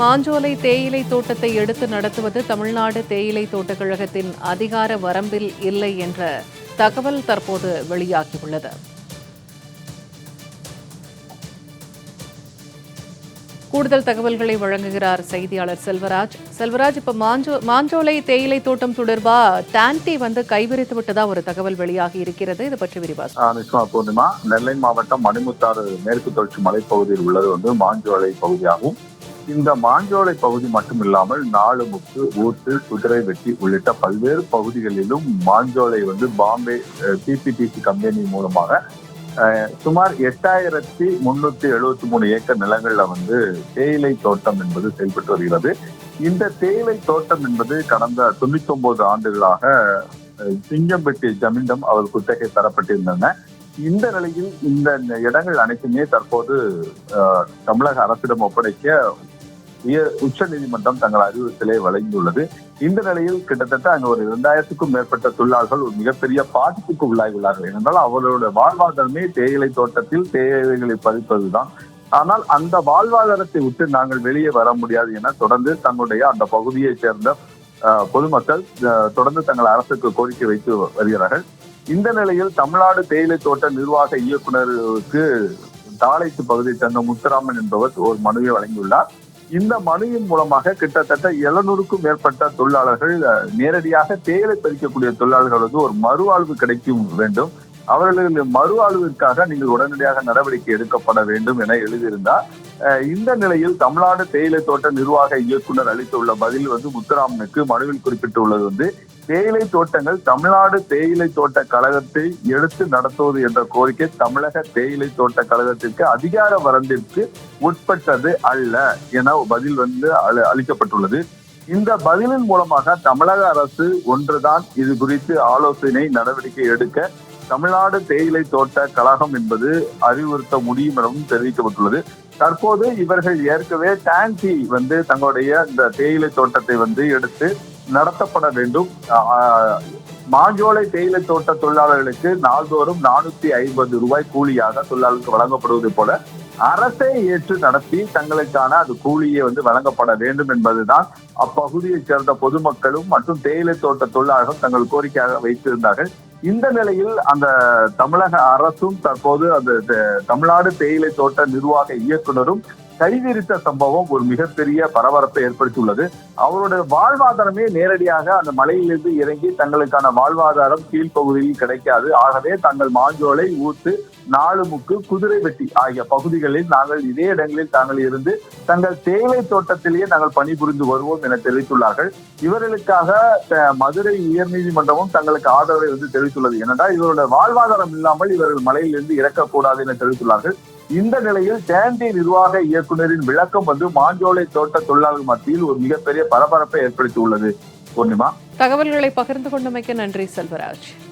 மாஞ்சோலை தேயிலை தோட்டத்தை எடுத்து நடத்துவது தமிழ்நாடு தேயிலை தோட்டக் கழகத்தின் அதிகார வரம்பில் இல்லை என்ற தகவல் தற்போது வெளியாகியுள்ளது. கூடுதல் தகவல்களை வழங்குகிறார் செய்தியாளர் செல்வராஜ். செல்வராஜ் இப்ப மாஞ்சோ மாஞ்சோலை தேயிலை தோட்டம் தொடர்பா டான்டி வந்து கைவிரித்து விட்டதா ஒரு தகவல் வெளியாகி இருக்கிறது. இது பற்றி விரிவாசம் நிச்சயமா பூர்ணிமா நெல்லை மாவட்டம் மணிமுத்தாறு மேற்கு தொடர்ச்சி மலைப்பகுதியில் உள்ளது வந்து மாஞ்சோலை பகுதியாகும். இந்த மாஞ்சோலை பகுதி மட்டும் இல்லாமல் நாலுமுக்கு ஊத்து குதிரை வெட்டி உள்ளிட்ட பல்வேறு பகுதிகளிலும் மாஞ்சோலை வந்து பாம்பே பிபிடிசி கம்பெனி மூலமாக சுமார் எட்டாயிரத்தி முன்னூத்தி எழுபத்தி மூணு ஏக்கர் நிலங்கள்ல வந்து தேயிலை தோட்டம் என்பது செயல்பட்டு வருகிறது. இந்த தேயிலை தோட்டம் என்பது கடந்த தொண்ணூத்தி ஒன்பது ஆண்டுகளாக சிங்கம்பட்டி ஜமீன்டம் அவர் குத்தகை தரப்பட்டிருந்தன. இந்த நிலையில் இந்த இடங்கள் அனைத்துமே தற்போது தமிழக அரசிடம் ஒப்படைக்க உச்ச நீதிமன்றம் தங்கள் அறிவுறுத்தலை வழங்கியுள்ளது. இந்த நிலையில் கிட்டத்தட்ட அங்கு ஒரு இரண்டாயிரத்துக்கும் மேற்பட்ட தொழிலாளர்கள் ஒரு மிகப்பெரிய பாதிப்புக்கு உள்ளாகியுள்ளார்கள். ஏனென்றால் அவர்களுடைய வாழ்வாதாரமே தேயிலை தோட்டத்தில் தேயிலைகளை பதிப்பதுதான் ஆனால் அந்த வாழ்வாதாரத்தை விட்டு நாங்கள் வெளியே வர முடியாது என தொடர்ந்து தங்களுடைய அந்த பகுதியைச் சேர்ந்த பொதுமக்கள் தொடர்ந்து தங்கள் அரசுக்கு கோரிக்கை வைத்து வருகிறார்கள். இந்த நிலையில் தமிழ்நாடு தேயிலை தோட்ட நிர்வாக இயக்குநருக்கு தாளைத்து பகுதியை சேர்ந்த முத்துராமன் என்பவர் ஒரு மனுவை வழங்கியுள்ளார். இந்த மனுவின் மூலமாக கிட்டத்தட்ட எழுநூறுக்கும் மேற்பட்ட தொழிலாளர்கள் நேரடியாக தேயிலை பறிக்கக்கூடிய தொழிலாளர்களுக்கு ஒரு மறுவாழ்வு கிடைக்கும் வேண்டும். அவர்களின் மறுவாழ்விற்காக நீங்கள் உடனடியாக நடவடிக்கை எடுக்கப்பட வேண்டும் என எழுதியிருந்தார். இந்த நிலையில் தமிழ்நாடு தேயிலை தோட்ட நிர்வாக இயக்குனர் அளித்துள்ள பதில் வந்து முத்துராமனுக்கு மனுவில் குறிப்பிட்டுள்ளது வந்து தேயிலை தோட்டங்கள் தமிழ்நாடு தேயிலை தோட்ட கழகத்தை எடுத்து நடத்துவது என்ற கோரிக்கை தமிழக தேயிலை தோட்ட கழகத்திற்கு அதிகார வரம்பிற்கு உட்பட்டது அல்ல என பதில் வந்து அளிக்கப்பட்டுள்ளது. இந்த பதிலின் மூலமாக தமிழக அரசு ஒன்றுதான் இது குறித்து ஆலோசனை நடவடிக்கை எடுக்க தமிழ்நாடு தேயிலை தோட்ட கழகம் என்பது அறிவுறுத்த முடியும் எனவும் தெரிவிக்கப்பட்டுள்ளது. தற்போது இவர்கள் ஏற்கனவே டான்சி வந்து தங்களுடைய இந்த தேயிலை தோட்டத்தை வந்து எடுத்து நடத்தப்பட வேண்டும். மாஞ்சோலை தேயிலை தோட்ட தொழிலாளர்களுக்கு நாள்தோறும் நானூத்தி ஐம்பது ரூபாய் கூலியாக தொழிலாளர்களுக்கு வழங்கப்படுவது போல அரசை ஏற்று நடத்தி தங்களுக்கான அது கூலியை வந்து வழங்கப்பட வேண்டும் என்பதுதான் அப்பகுதியைச் சேர்ந்த பொதுமக்களும் மற்றும் தேயிலை தோட்ட தொழிலாளர்கள் தங்கள் கோரிக்கையாக வைத்திருந்தார்கள். இந்த நிலையில் அந்த தமிழக அரசும் தற்போது அந்த தமிழ்நாடு தேயிலை தோட்ட நிர்வாக இயக்குனரும் கைவிரித்த சம்பவம் ஒரு மிகப்பெரிய பரபரப்பை ஏற்படுத்தியுள்ளது. அவருடைய வாழ்வாதாரமே நேரடியாக அந்த மலையிலிருந்து இறங்கி தங்களுக்கான வாழ்வாதாரம் கீழ்ப்பகுதியில் கிடைக்காது. ஆகவே தங்கள் மாஞ்சோலை ஊத்து நாலுமுக்கு குதிரை வெட்டி ஆகிய பகுதிகளில் நாங்கள் இதே இடங்களில் தாங்கள் இருந்து தங்கள் தேவை தோட்டத்திலேயே நாங்கள் பணிபுரிந்து வருவோம் என தெரிவித்துள்ளார்கள். இவர்களுக்காக மதுரை உயர்நீதிமன்றமும் தங்களுக்கு ஆதரவை வந்து தெரிவித்துள்ளது. ஏனென்றால் இவருடைய வாழ்வாதாரம் இல்லாமல் இவர்கள் மலையிலிருந்து இறக்கக்கூடாது என தெரிவித்துள்ளார்கள். இந்த நிலையில் டேண்டி நிர்வாக இயக்குனரின் விளக்கம் வந்து மாஞ்சோலை தோட்ட தொழிலாளர் மத்தியில் ஒரு மிகப்பெரிய பரபரப்பை ஏற்படுத்தியுள்ளது. பூர்ணிமா? தகவல்களை பகிர்ந்து கொண்டமைக்கு நன்றி செல்வராஜ்.